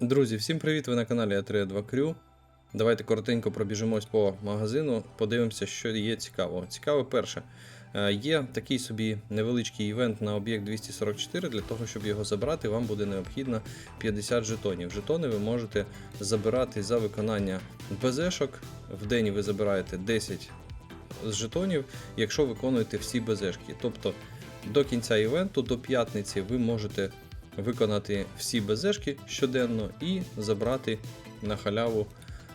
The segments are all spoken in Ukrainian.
Друзі, всім привіт! Ви на каналі А32 Crew. Давайте коротенько пробіжимось по магазину, подивимося, що є цікавого. Цікаве перше. е, Є такий собі невеличкий івент на об'єкт 244. Для того, щоб його забрати, вам буде необхідно 50 жетонів. Жетони ви можете забирати за виконання БЗшок. В день ви забираєте 10 з жетонів, якщо виконуєте всі БЗшки. Тобто до кінця івенту, до п'ятниці, ви можете виконати всі БЗшки щоденно і забрати на халяву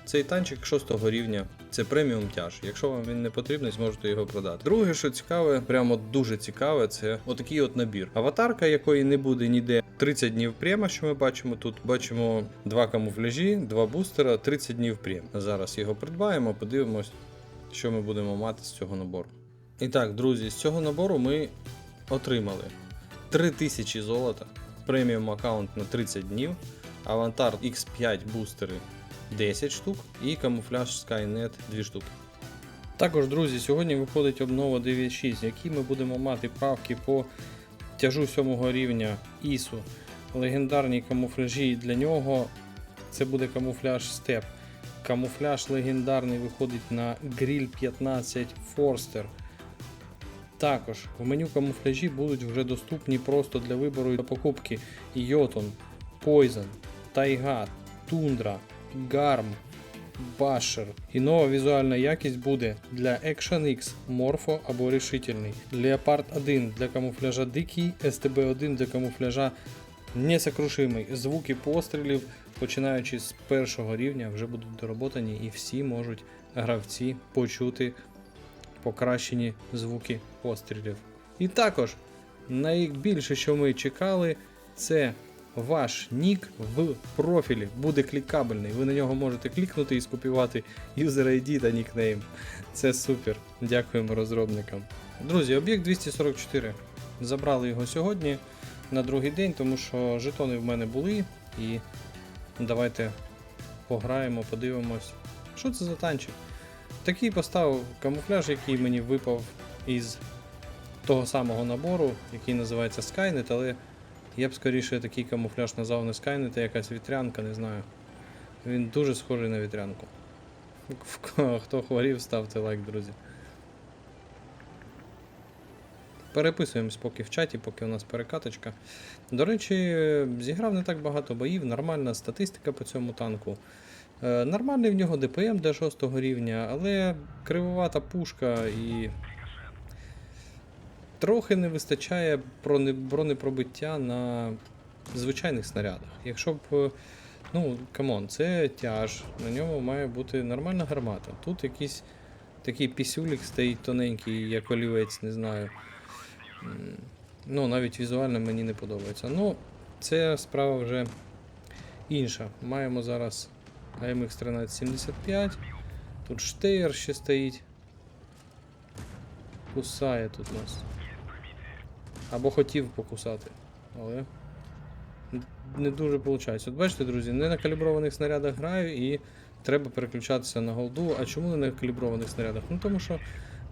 цей танчик 6 рівня. Це преміум тяж. Якщо вам він не потрібний, зможете його продати. Друге, що цікаве, прямо дуже цікаве, це отакий от набір. Аватарка, якої не буде ніде 30 днів према, що ми бачимо тут. Бачимо два камуфляжі, два бустера, 30 днів прем. Зараз його придбаємо, подивимось, що ми будемо мати з цього набору. І так, друзі, з цього набору ми отримали 3000 золота, преміум аккаунт на 30 днів, авантар X5 бустери 10 штук і камуфляж Skynet 2 штуки. Також, друзі, сьогодні виходить обнова 9.6, в якій ми будемо мати правки по тяжу 7 рівня ІСу, легендарні камуфляжі для нього. Це буде камуфляж Степ. Камуфляж легендарний виходить на Grill 15 Forster. Також в меню камуфляжі будуть вже доступні просто для вибору та покупки Йотун, Poison, Тайга, Тундра, Гарм, Башер. І нова візуальна якість буде для Action X, Морфо або Рішительний, Leopard 1 для камуфляжа Дикий, STB 1 для камуфляжа Несокрушимий. Звуки пострілів, починаючи з першого рівня, вже будуть дороботані і всі можуть гравці почути покращені звуки пострілів. І також найбільше, що ми чекали, це ваш нік в профілі буде клікабельний. Ви на нього можете клікнути і скопіювати user ID та нікнейм. Це супер. Дякуємо розробникам. Друзі, об'єкт 244. Забрали його сьогодні на другий день, тому що жетони в мене були. І давайте пограємо, подивимось. Що це за танчик? Такий поставив камуфляж, який мені випав із того самого набору, який називається Skynet, але я б скоріше такий камуфляж назвав не Skynet, а якась вітрянка, не знаю. Він дуже схожий на вітрянку. Хто хворів, ставте лайк, друзі. Переписуємось поки в чаті, поки у нас перекаточка. До речі, зіграв не так багато боїв, нормальна статистика по цьому танку. Е, Нормальний в нього ДПМ до 6 рівня, але кривовата пушка і трохи не вистачає бронепробиття на звичайних снарядах. Якщо б. е, Ну, камон, це тяж, на ньому має бути нормальна гармата. Тут якийсь такий пісюлік стоїть тоненький, як олівець, не знаю. Ну, навіть візуально мені не подобається. Ну, це справа вже інша. Маємо зараз AMX 1375. Тут штейр ще стоїть. Кусає тут нас. Або хотів покусати, але не дуже виходить. От бачите, друзі, не на каліброваних снарядах граю і треба переключатися на голду. А чому не на каліброваних снарядах? Ну тому що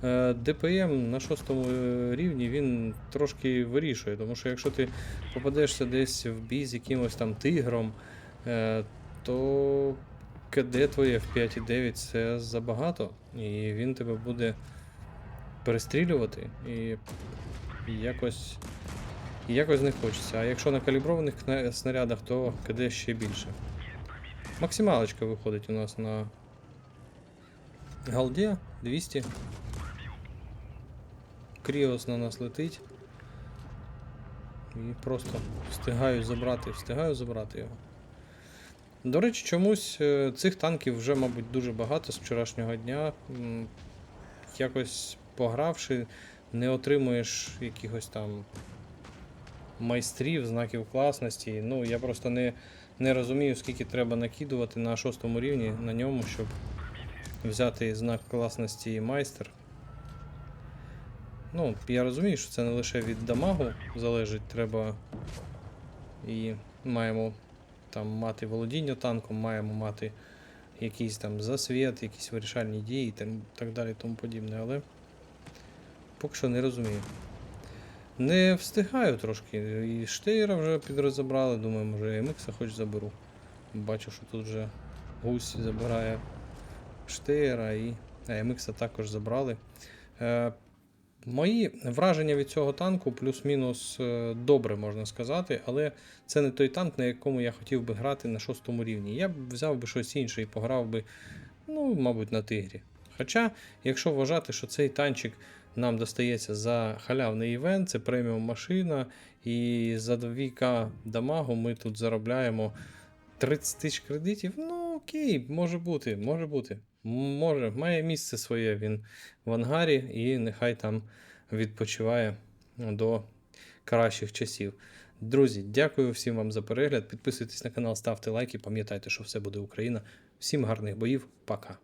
е, ДПМ на шостому е, рівні він трошки вирішує, тому що якщо ти попадешся десь в бій з якимось там тигром, е, то КД твоє в 5,9 це забагато, і він тебе буде перестрілювати і якось, якось не хочеться. А якщо на каліброваних снарядах, то КД ще більше. Максималочка виходить у нас на Галді 200. Кріос на нас летить. І просто встигаю забрати, встигаю забрати його. До речі, чомусь е, цих танків вже, мабуть, дуже багато з вчорашнього дня. Якось погравши, не отримуєш якихось там майстрів, знаків класності. Ну, я просто не, не розумію, скільки треба накидувати на шостому рівні на ньому, щоб взяти знак класності майстер. Ну, я розумію, що це не лише від дамагу залежить, треба і маємо там мати володіння танком, маємо мати якийсь там засвіт, якісь вирішальні дії і так далі тому подібне, але поки що не розумію. Не встигаю трошки. І Штейра вже підрозібрали, думаю, може MX хоч заберу. Бачу, що тут вже гусь забирає Штейра і AMX також забрали. Мої враження від цього танку плюс-мінус е, добре, можна сказати, але це не той танк, на якому я хотів би грати на шостому рівні. Я б взяв би щось інше і пограв би, ну, мабуть, на тигрі. Хоча, якщо вважати, що цей танчик нам достається за халявний івент, це преміум машина, і за 2К дамагу ми тут заробляємо 30 тисяч кредитів. Ну, окей, може бути, може бути. Може, має місце своє він в ангарі, і нехай там відпочиває до кращих часів. Друзі, дякую всім вам за перегляд. Підписуйтесь на канал, ставте лайки, пам'ятайте, що все буде Україна. Всім гарних боїв, пока.